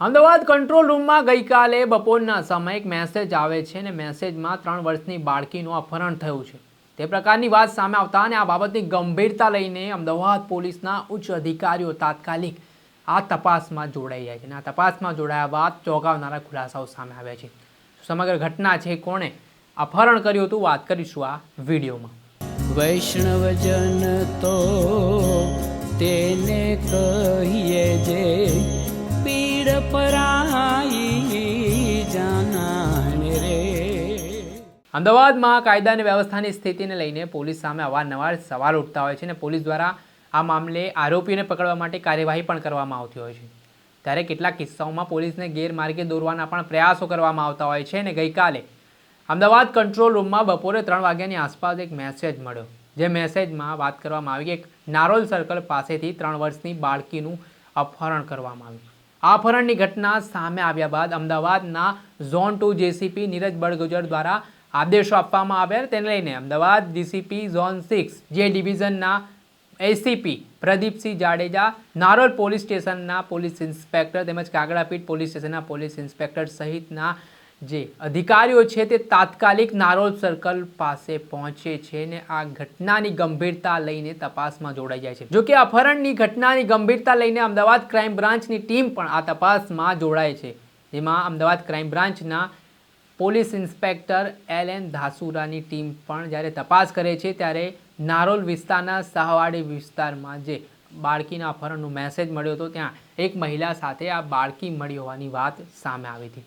Ahmedabad control રૂમમાં ગઈકાલે બપોરના સમયે એક મેસેજ આવે છે અને મેસેજમાં ત્રણ વર્ષની બાળકીનું અપહરણ થયું છે. તે પ્રકારની વાત સામે આવતા અને આ બાબતની ગંભીરતા લઈને અમદાવાદ પોલીસના ઉચ્ચ અધિકારીઓ તાત્કાલિક આ તપાસમાં જોડાઈ જાય છે. અને આ તપાસમાં જોડાયા બાદ ચોંકાવનારા ખુલાસાઓ સામે આવ્યા છે. સમગ્ર ઘટના છે કોણે અપહરણ કર્યું હતું વાત કરીશું આ વિડીયોમાં. વૈષ્ણવજન તો તેને કહીએ જે અમદાવાદમાં કાયદા અને વ્યવસ્થાની સ્થિતિને લઈને પોલીસ સામે અવારનવાર સવાલ ઉઠતા હોય છે અને પોલીસ દ્વારા આ મામલે આરોપીઓને પકડવા માટે કાર્યવાહી પણ કરવામાં આવતી હોય છે. ત્યારે કેટલાક કિસ્સાઓમાં પોલીસને ગેરમાર્ગે દોરવાના પણ પ્રયાસો કરવામાં આવતા હોય છે અને ગઈકાલે અમદાવાદ કંટ્રોલ રૂમમાં બપોરે ત્રણ વાગ્યાની આસપાસ એક મેસેજ મળ્યો, જે મેસેજમાં વાત કરવામાં આવી કે નારોલ સર્કલ પાસેથી ત્રણ વર્ષની બાળકીનું અપહરણ કરવામાં આવ્યું. અપહરણની ઘટના સામે આવ્યા બાદ અમદાવાદના zone two JCP Neeraj Balgujar દ્વારા આદેશો આપવામાં આવ્યા તેને લઈને Ahmedabad DCP zone six, J ડિવિઝનના એસીપી પ્રદીપસિંહ જાડેજા, નારોલ પોલીસ સ્ટેશનના પોલીસ ઇન્સ્પેક્ટર તેમજ કાગડાપીઠ પોલીસ સ્ટેશનના પોલીસ ઇન્સ્પેક્ટર સહિતના જે અધિકારીઓ છે તે તાત્કાલિક નારોલ સર્કલ પાસે પહોંચે છે ને આ ઘટનાની ગંભીરતા લઈને તપાસમાં જોડાઈ જાય છે. જો કે અપહરણની ઘટનાની ગંભીરતા લઈને અમદાવાદ ક્રાઇમ બ્રાન્ચની ટીમ પણ આ તપાસમાં જોડાય છે. જેમાં અમદાવાદ ક્રાઇમ બ્રાન્ચના પોલીસ ઇન્સ્પેક્ટર એલ એન ધાસુરાની ટીમ પણ જ્યારે તપાસ કરે છે ત્યારે નારોલ વિસ્તારના સાહવાડી વિસ્તારમાં જે બાળકીના અપહરણનો મેસેજ મળ્યો હતો, ત્યાં એક મહિલા સાથે આ બાળકી મળી હોવાની વાત સામે આવી હતી.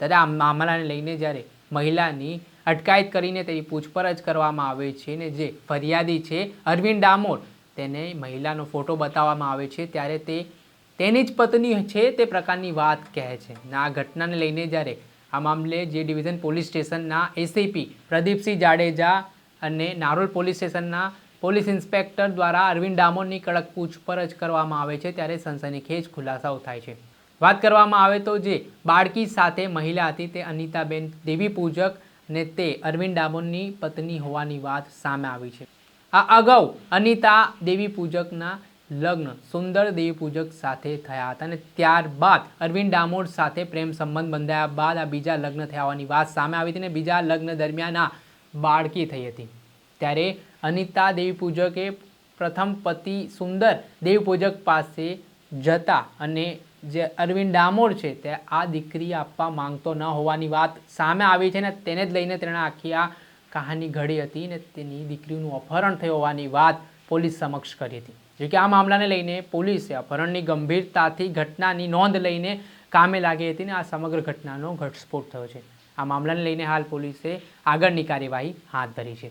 ત્યારે આ મામલાને લઈને જ્યારે મહિલાની અટકાયત કરીને તેની પૂછપરછ કરવામાં આવે છે ને જે ફરિયાદી છે અરવિંદ ડામોર તેને મહિલાનો ફોટો બતાવવામાં આવે છે, ત્યારે તે તેની જ પત્ની છે તે પ્રકારની વાત કહે છે. ને આ ઘટનાને લઈને જ્યારે આ મામલે જે ડિવિઝન પોલીસ સ્ટેશનના એસીપી પ્રદીપસિંહ જાડેજા અને નારોલ પોલીસ સ્ટેશનના પોલીસ ઇન્સ્પેક્ટર દ્વારા અરવિંદ ડામોરની કડક પૂછપરછ કરવામાં આવે છે, ત્યારે સનસનીખેજ ખુલાસાઓ થાય છે. વાત કરવામાં આવે તો જે બાળકી સાથે મહિલા હતી તે અનિતાબેન દેવી પૂજક ને તે અરવિંદ ડામોરની પત્ની હોવાની વાત સામે આવી છે. આ અગાઉ અનિતા દેવી પૂજકના લગ્ન સુંદર દેવી પૂજક સાથે થયા હતા અને ત્યારબાદ અરવિંદ ડામોર સાથે પ્રેમ સંબંધ બંધાયા બાદ આ બીજા લગ્ન થયા હોવાની વાત સામે આવી હતી અને બીજા લગ્ન દરમિયાન આ બાળકી થઈ હતી. ત્યારે અનિતા દેવી પૂજકે પ્રથમ પતિ સુંદર દેવી પૂજક પાસે જતા અને જે અરવિંદ ડામોર છે તે આ દીકરી આપવા માંગતો ન હોવાની વાત સામે આવી છે ને તેને જ લઈને તેણે આખી આ કહાની ઘડી હતી ને તેની દીકરીનું અપહરણ થયું હોવાની વાત પોલીસ સમક્ષ કરી હતી. જો કે આ મામલાને લઈને પોલીસે અપહરણની ગંભીરતાથી ઘટનાની નોંધ લઈને કામે લાગી હતી ને આ સમગ્ર ઘટનાનો ઘટસ્ફોટ થયો છે. આ મામલાને લઈને હાલ પોલીસે આગળની કાર્યવાહી હાથ ધરી છે.